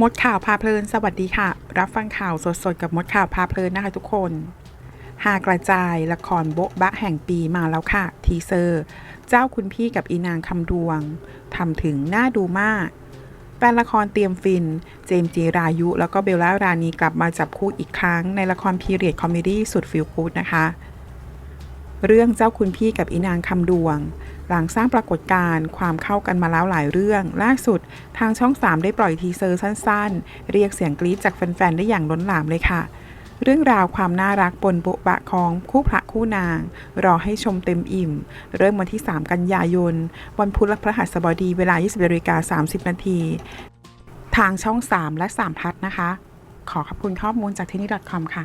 มดข่าวพาเพลิน สวัสดีค่ะ รับฟังข่าวสดๆ กับมดข่าวพาเพลินนะคะทุกคน หากระจายละครโบ๊ะบะแห่งปีมาแล้วค่ะ ทีเซอร์ เจ้าคุณพี่กับอีนางคำดวงทำถึงน่าดูมากแฟนละครเตรียมฟิน เจมจีรายุ แล้วก็เบลล่ารานีกลับมาจับคู่อีกครั้งในละครพีเรียดคอมเมดี้สุดฟิลกูดนะคะ เรื่องเจ้าคุณพี่กับอีนางคำดวง หลังสร้างปรากฏการณ์ความเข้ากันมาแล้วหลายเรื่อง ล่าสุดทางช่อง 3 ได้ปล่อยทีเซอร์สั้นๆ เรียกเสียงกรี๊ดจากแฟนๆ ได้อย่างล้นหลามเลยค่ะ เรื่องราวความน่ารักปนโบะบะของคู่พระคู่นาง รอให้ชมเต็มอิ่ม เริ่มวันที่ 3 กันยายน วันพุธและพฤหัสบดีเวลา 20นาฬิกา30 นาที ทางช่อง 3 และ 3 พัทนะคะ ขอขอบคุณข้อมูลจากที่นี่ .com ค่ะ